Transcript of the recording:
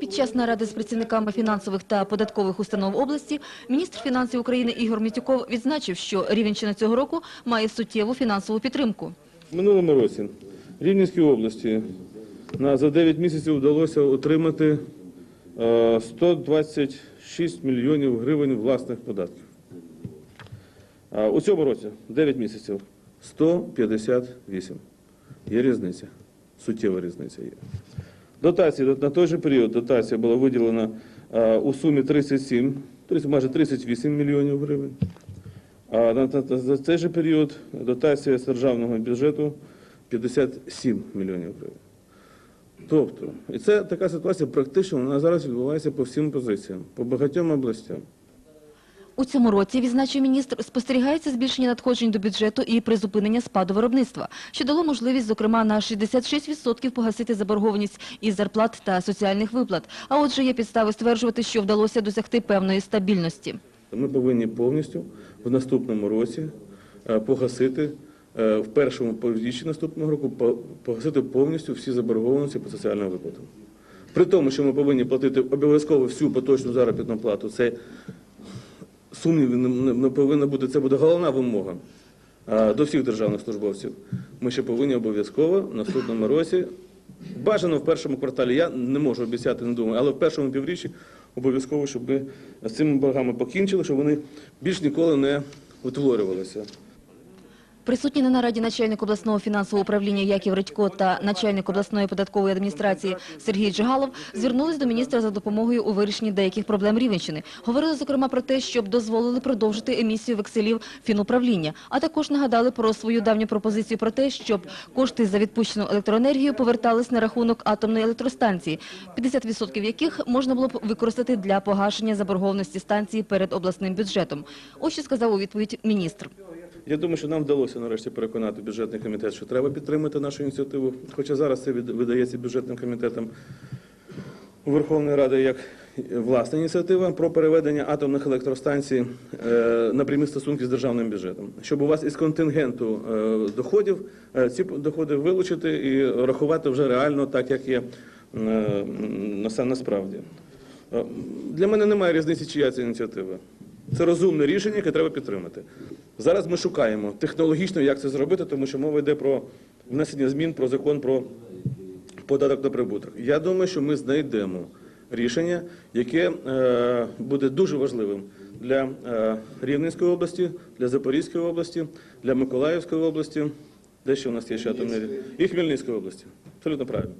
Під час наради з працівниками фінансових та податкових установ області міністр фінансів України Ігор Мітюков відзначив, що Рівенщина цього року має суттєву фінансову підтримку. Минулому році Рівненській області на за 9 місяців вдалося отримати е, 126 мільйонів гривень власних податків. У цьому році 9 місяців 158. Є різниця. Суттєва різниця є. Дотації на той же період дотація була виділена е, у сумі 37, тобто майже 38 мільйонів гривень. А за цей же період дотація з державного бюджету 57 мільйонів гривень. Тобто, і це така ситуація практично вона зараз відбувається по всім позиціям, по багатьом областям. У цьому році, відзначив міністр, спостерігається збільшення надходжень до бюджету і призупинення спаду виробництва, що дало можливість, зокрема, на 66% погасити заборгованість із зарплат та соціальних виплат. А отже, є підстави стверджувати, що вдалося досягти певної стабільності. Ми повинні повністю в наступному році е, погасити е, в першому півріччі наступного року погасити повністю всі заборгованості по соціальним виплатам. При тому, що ми повинні платити обов'язково всю поточну заробітну плату, це не- не повинно бути. Це буде головна вимога е, до всіх державних службовців. Ми ще повинні обов'язково в наступному році, бажано в першому кварталі, я не можу обіцяти, не думаю, але в першому півріччі обов'язково, щоб ми з цими боргами покінчили, щоб вони більш ніколи не утворювалися. Присутні на нараді начальник обласного фінансового управління Яків Редько та начальник обласної податкової адміністрації Сергій Джигалов звернулись до міністра за допомогою у вирішенні деяких проблем Рівенщини. Говорили, зокрема, про те, щоб дозволили продовжити емісію векселів фінуправління, а також нагадали про свою давню пропозицію про те, щоб кошти за відпущену електроенергію повертались на рахунок атомної електростанції, 50% яких можна було б використати для погашення заборгованості станції перед обласним бюджетом. Ось що сказав у відповідь міністр. Я думаю, що нам вдалося нарешті переконати бюджетний комітет, що треба підтримати нашу ініціативу. Хоча зараз це видається бюджетним комітетом Верховної Ради як власна ініціатива про переведення атомних електростанцій е, на прямі стосунки з державним бюджетом. Щоб у вас із контингенту е, доходів е, ці доходи вилучити і рахувати вже реально так, як є на- насправді. Для мене немає різниці, чия це ініціатива. Це розумне рішення, яке треба підтримати. Зараз ми шукаємо технологічно, як це зробити, тому що мова йде про внесення змін про закон про податок на прибуток. Я думаю, що ми знайдемо рішення, яке е, буде дуже важливим для е, Рівненської області, для Запорізької області, для Миколаївської області. Де ще у нас є ще атомні? І Хмельницької області. Абсолютно правильно.